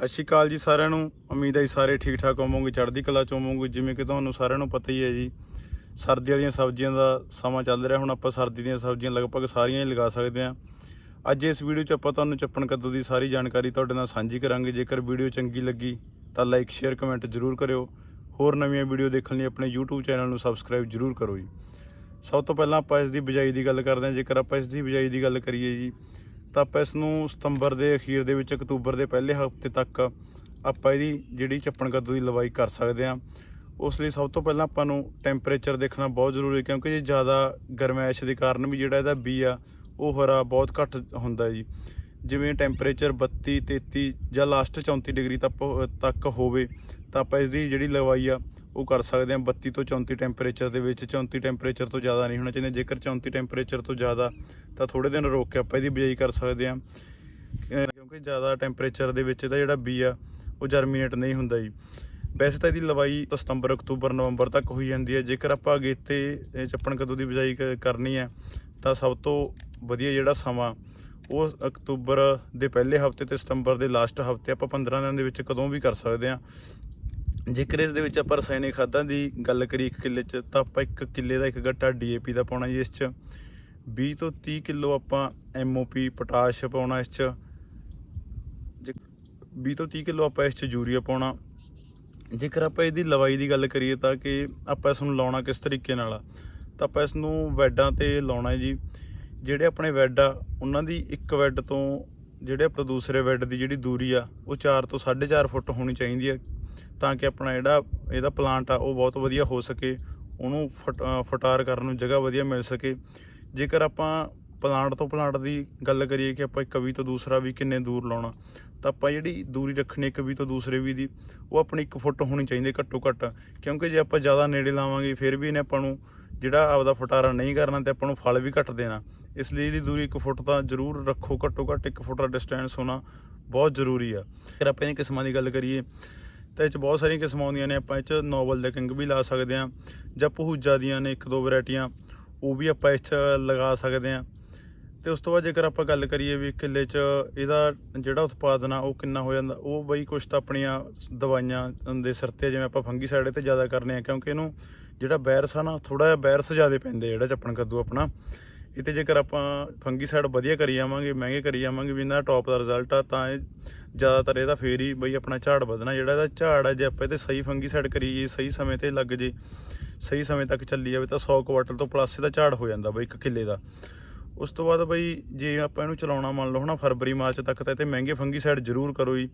ਸਤਿ ਸ਼੍ਰੀ ਅਕਾਲ ਜੀ ਸਾਰਿਆਂ ਨੂੰ। ਉਮੀਦ ਹੈ ਸਾਰੇ ਠੀਕ ਠਾਕ ਹੋਵੋਗੇ, ਚੜ੍ਹਦੀ ਕਲਾ ਚ ਹੋਵੋਗੇ। ਜਿਵੇਂ ਕਿ ਤੁਹਾਨੂੰ ਸਾਰਿਆਂ ਨੂੰ ਪਤਾ ਹੀ ਹੈ ਜੀ, ਸਰਦੀ ਵਾਲੀਆਂ ਸਬਜ਼ੀਆਂ ਦਾ ਸਮਾਂ ਚੱਲ ਰਿਹਾ। ਹੁਣ ਆਪਾਂ ਸਰਦੀ ਦੀਆਂ ਸਬਜ਼ੀਆਂ ਲਗਭਗ ਸਾਰੀਆਂ ਹੀ ਲਗਾ ਸਕਦੇ ਹਾਂ। ਅੱਜ ਇਸ ਵੀਡੀਓ 'ਚ ਆਪਾਂ ਤੁਹਾਨੂੰ ਚੱਪਣ ਕੱਦੂ ਦੀ ਸਾਰੀ ਜਾਣਕਾਰੀ ਤੁਹਾਡੇ ਨਾਲ ਸਾਂਝੀ ਕਰਾਂਗੇ। ਜੇਕਰ ਵੀਡੀਓ ਚੰਗੀ ਲੱਗੀ ਤਾਂ ਲਾਈਕ, ਸ਼ੇਅਰ, ਕਮੈਂਟ ਜ਼ਰੂਰ ਕਰਿਓ। ਹੋਰ ਨਵੀਆਂ ਵੀਡੀਓ ਦੇਖਣ ਲਈ ਆਪਣੇ YouTube ਚੈਨਲ ਨੂੰ ਸਬਸਕ੍ਰਾਈਬ ਜ਼ਰੂਰ ਕਰੋ ਜੀ। ਸਭ ਤੋਂ ਪਹਿਲਾਂ ਆਪਾਂ ਇਸ ਦੀ ਬਿਜਾਈ ਦੀ ਗੱਲ ਕਰਦੇ ਹਾਂ। ਜੇਕਰ ਆਪਾਂ ਇਸ ਦੀ ਬਿਜਾਈ ਦੀ ਗੱਲ ਕਰੀਏ ਜੀ ਤਾਂ ਆਪਾਂ ਇਸ ਨੂੰ ਸਤੰਬਰ ਦੇ ਅਖੀਰ ਦੇ ਵਿੱਚ, ਅਕਤੂਬਰ ਦੇ ਪਹਿਲੇ ਹਫ਼ਤੇ ਤੱਕ ਆਪਾਂ ਇਹਦੀ ਜਿਹੜੀ ਚੱਪਣ ਕੱਦੂ ਦੀ ਲਵਾਈ ਕਰ ਸਕਦੇ ਹਾਂ। ਉਸ ਲਈ ਸਭ ਤੋਂ ਪਹਿਲਾਂ ਆਪਾਂ ਨੂੰ ਟੈਂਪਰੇਚਰ ਦੇਖਣਾ ਬਹੁਤ ਜ਼ਰੂਰੀ ਕਿਉਂਕਿ ਜੇ ਜ਼ਿਆਦਾ ਗਰਮੈਸ਼ ਦੇ ਕਾਰਨ ਵੀ ਜਿਹੜਾ ਇਹਦਾ ਬੀ ਆ, ਉਹ ਹਰਾ ਬਹੁਤ ਘੱਟ ਹੁੰਦਾ ਜੀ। ਜਿਵੇਂ ਟੈਂਪਰੇਚਰ 32 33 ਜਾਂ ਲਾਸਟ 34 ਡਿਗਰੀ ਤੱਕ ਤੱਕ ਹੋਵੇ, ਤਾਂ ਆਪਾਂ ਇਸ ਦੀ ਜਿਹੜੀ ਲਵਾਈ ਆ ਉਹ ਕਰ ਸਕਦੇ ਹਾਂ 32 ਤੋਂ 34 ਟੈਂਪਰੇਚਰ ਦੇ ਵਿੱਚ 34 ਟੈਂਪਰੇਚਰ ਤੋਂ ਜ਼ਿਆਦਾ ਨਹੀਂ ਹੋਣਾ ਚਾਹੀਦਾ। ਜੇਕਰ 34 ਟੈਂਪਰੇਚਰ ਤੋਂ ਜ਼ਿਆਦਾ, ਤਾਂ ਥੋੜੇ ਦਿਨ ਰੋਕ ਕੇ ਆਪਾਂ ਇਹਦੀ ਬਿਜਾਈ ਕਰ ਸਕਦੇ ਹਾਂ ਕਿਉਂਕਿ ਜ਼ਿਆਦਾ ਟੈਂਪਰੇਚਰ ਦੇ ਵਿੱਚ ਇਹਦਾ ਜਿਹੜਾ ਬੀ ਆ, ਉਹ ਜਰਮੀਨੇਟ ਨਹੀਂ ਹੁੰਦਾ ਜੀ। ਵੈਸੇ ਤਾਂ ਇਹਦੀ ਲਵਾਈ ਸਤੰਬਰ, ਅਕਤੂਬਰ, ਨਵੰਬਰ ਤੱਕ ਹੋਈ ਜਾਂਦੀ ਹੈ। ਜੇਕਰ ਆਪਾਂ ਅਗੇਤੇ ਇਹ ਚੱਪਣ ਕਦੋਂ ਦੀ ਬਿਜਾਈ ਕਰਨੀ ਹੈ, ਤਾਂ ਸਭ ਤੋਂ ਵਧੀਆ ਜਿਹੜਾ ਸਮਾਂ, ਉਹ ਅਕਤੂਬਰ ਦੇ ਪਹਿਲੇ ਹਫ਼ਤੇ ਤੇ ਸਤੰਬਰ ਦੇ ਲਾਸਟ ਹਫ਼ਤੇ ਆਪਾਂ 15 ਦਿਨ ਦੇ ਵਿੱਚ ਕਦੋਂ ਵੀ ਕਰ ਸਕਦੇ ਹਾਂ ਜੇਕਰ ਇਸ ਦੇ ਵਿੱਚ ਆਪਾਂ ਰਸਾਇਣਿਕ ਖਾਦਾਂ ਦੀ ਗੱਲ ਕਰੀਏ ਇੱਕ ਕਿੱਲੇ 'ਚ, ਤਾਂ ਆਪਾਂ ਇੱਕ ਕਿੱਲੇ ਦਾ ਇੱਕ ਗੱਟਾ ਡੀਏਪੀ ਦਾ ਪਾਉਣਾ ਜੀ ਇਸ 'ਚ। 20 ਤੋਂ 30 ਕਿਲੋ ਆਪਾਂ ਐਮਓਪੀ ਪੋਟਾਸ਼ ਪਾਉਣਾ ਇਸ 'ਚ। ਜੇ 20 ਤੋਂ 30 ਕਿਲੋ ਆਪਾਂ ਇਸ 'ਚ ਯੂਰੀਆ ਪਾਉਣਾ। ਜੇਕਰ ਆਪਾਂ ਇਹਦੀ ਲਵਾਈ ਦੀ ਗੱਲ ਕਰੀਏ ਤਾਂ ਕਿ ਆਪਾਂ ਇਸ ਨੂੰ ਲਾਉਣਾ ਕਿਸ ਤਰੀਕੇ ਨਾਲ ਆ, ਤਾਂ ਆਪਾਂ ਇਸ ਨੂੰ ਵੈਡਾਂ ਤੇ ਲਾਉਣਾ ਜੀ। ਜਿਹੜੇ ਆਪਣੇ ਵੈਡ ਆ, ਉਹਨਾਂ ਦੀ ਇੱਕ ਵੈਡ ਤੋਂ ਜਿਹੜੇ ਆਪਾਂ ਦੂਸਰੇ ਵੈਡ ਦੀ ਜਿਹੜੀ ਦੂਰੀ ਆ, ਉਹ 4 ਤੋਂ 4.5 ਫੁੱਟ ਹੋਣੀ ਚਾਹੀਦੀ ਹੈ ਤਾਂ ਕਿ ਆਪਣਾ ਜਿਹੜਾ ਇਹਦਾ ਪਲਾਂਟ ਆ, ਉਹ ਬਹੁਤ ਵਧੀਆ ਹੋ ਸਕੇ, ਉਹਨੂੰ ਫਟ- ਫਟਾਰ ਕਰਨ ਨੂੰ ਜਗ੍ਹਾ ਵਧੀਆ ਮਿਲ ਸਕੇ। ਜੇਕਰ ਆਪਾਂ ਪਲਾਂਟ ਤੋਂ ਪਲਾਂਟ ਦੀ ਗੱਲ ਕਰੀਏ ਕਿ ਆਪਾਂ ਇੱਕ ਵੀ ਤੋਂ ਦੂਸਰਾ ਵੀ ਕਿੰਨੇ ਦੂਰ ਲਾਉਣਾ, ਤਾਂ ਆਪਾਂ ਜਿਹੜੀ ਦੂਰੀ ਰੱਖਣੀ ਇੱਕ ਵੀ ਤੋਂ ਦੂਸਰੇ ਵੀ ਦੀ, ਉਹ ਆਪਣੀ 1 ਫੁੱਟ ਹੋਣੀ ਚਾਹੀਦੀ ਘੱਟੋ ਘੱਟ ਕਿਉਂਕਿ ਜੇ ਆਪਾਂ ਜ਼ਿਆਦਾ ਨੇੜੇ ਲਾਵਾਂਗੇ, ਫਿਰ ਵੀ ਇਹਨੇ ਆਪਾਂ ਨੂੰ ਜਿਹੜਾ ਆਪਦਾ ਫਟਾਰਾ ਨਹੀਂ ਕਰਨਾ ਤੇ ਆਪਾਂ ਨੂੰ ਫਲ ਵੀ ਘੱਟ ਦੇਣਾ। ਇਸ ਲਈ ਇਹਦੀ ਦੂਰੀ 1 ਫੁੱਟ ਤਾਂ ਜ਼ਰੂਰ ਰੱਖੋ ਘੱਟੋ ਘੱਟ 1 ਫੁੱਟ ਦਾ ਡਿਸਟੈਂਸ ਹੋਣਾ ਬਹੁਤ ਜ਼ਰੂਰੀ ਆ। ਫਿਰ ਆਪਾਂ ਇਹਦੀਆਂ ਕਿਸਮਾਂ ਦੀ ਗੱਲ ਕਰੀਏ ਤਾਂ ਇਹ ਚ ਬਹੁਤ ਸਾਰੀਆਂ ਕਿਸਮਾਂ ਆਉਂਦੀਆਂ ਨੇ ਆਪਾਂ ਇਹ ਚ ਨੋਵਲ ਦੇ ਕਿੰਗ ਵੀ ਲਾ ਸਕਦੇ ਆ ਜਾਂ ਪਹੂਜਾ ਦੀਆਂ ਨੇ ਇੱਕ ਦੋ ਵੈਰਾਈਟੀਆਂ ਉਹ ਵੀ ਆਪਾਂ ਇਸ ਚ ਲਗਾ ਸਕਦੇ ਆ ਤੇ ਉਸ ਤੋਂ ਬਾਅਦ ਜੇਕਰ ਆਪਾਂ ਗੱਲ ਕਰੀਏ ਵੀ ਕਿੱਲੇ 'ਚ ਇਹਦਾ ਜਿਹੜਾ ਉਤਪਾਦਨ ਆ ਉਹ ਕਿੰਨਾ ਹੋ ਜਾਂਦਾ ਉਹ ਬਈ ਕੁਛ ਤਾਂ ਆਪਣੀਆਂ ਦਵਾਈਆਂ ਦੇ ਸਿਰ ਤੇ ਆ, ਜਿਵੇਂ ਆਪਾਂ ਫੰਗੀਸਾਈਡ ਤੇ ਜ਼ਿਆਦਾ ਕਰਨੇ ਆ ਕਿਉਂਕਿ ਇਹਨੂੰ ਜਿਹੜਾ ਵਾਇਰਸ ਆ ਨਾ ਥੋੜਾ ਜਿਹਾ ਵਾਇਰਸ ਜ਼ਿਆਦਾ ਪੈਂਦੇ ਜਿਹੜਾ ਚੱਪਣ ਕੱਦੂ ਆਪਣਾ। ਇਹ ਤੇ ਜੇਕਰ ਆਪਾਂ ਫੰਗੀਸਾਈਡ ਵਧੀਆ ਕਰੀ ਜਾਵਾਂਗੇ ਮਹਿੰਗੇ ਕਰੀ ਜਾਵਾਂਗੇ ਵੀ ਇਹਨਾਂ ਦਾ ਟੌਪ ਦਾ ਰਿਜ਼ਲਟ ਆ ਤਾਂ ਇਹ ਜ਼ਿਆਦਾਤਰ ਇਹਦਾ ਫੇਰ ਹੀ ਬਈ ਆਪਣਾ ਝਾੜ ਵਧਣਾ, ਜਿਹੜਾ ਇਹਦਾ ਝਾੜ ਹੈ ਜੇ ਆਪਾਂ ਇਹਦੇ ਸਹੀ ਫੰਗੀਸਾਈਡ ਕਰੀਏ ਸਹੀ ਸਮੇਂ ਤੇ ਲੱਗ ਜੇ, ਸਹੀ ਸਮੇਂ ਤੱਕ ਚੱਲੀ ਜਾਵੇ ਤਾਂ 100 ਕੁਆਟਲ ਤੋਂ ਪਲੱਸ ਇਹਦਾ ਝਾੜ ਹੋ ਜਾਂਦਾ ਬਈ ਇੱਕ ਕਿੱਲੇ ਦਾ। ਉਸ ਤੋਂ ਬਾਅਦ ਬਈ ਜੇ ਆਪਾਂ ਇਹਨੂੰ ਚਲਾਉਣਾ ਮੰਨ ਲਓ ਹਨਾ, ਫਰਵਰੀ, ਮਾਰਚ ਤੱਕ ਤਾਂ ਇਹ ਤੇ ਮਹਿੰਗੇ ਫੰਗੀਸਾਈਡ ਜ਼ਰੂਰ ਕਰੋ ਜੀ।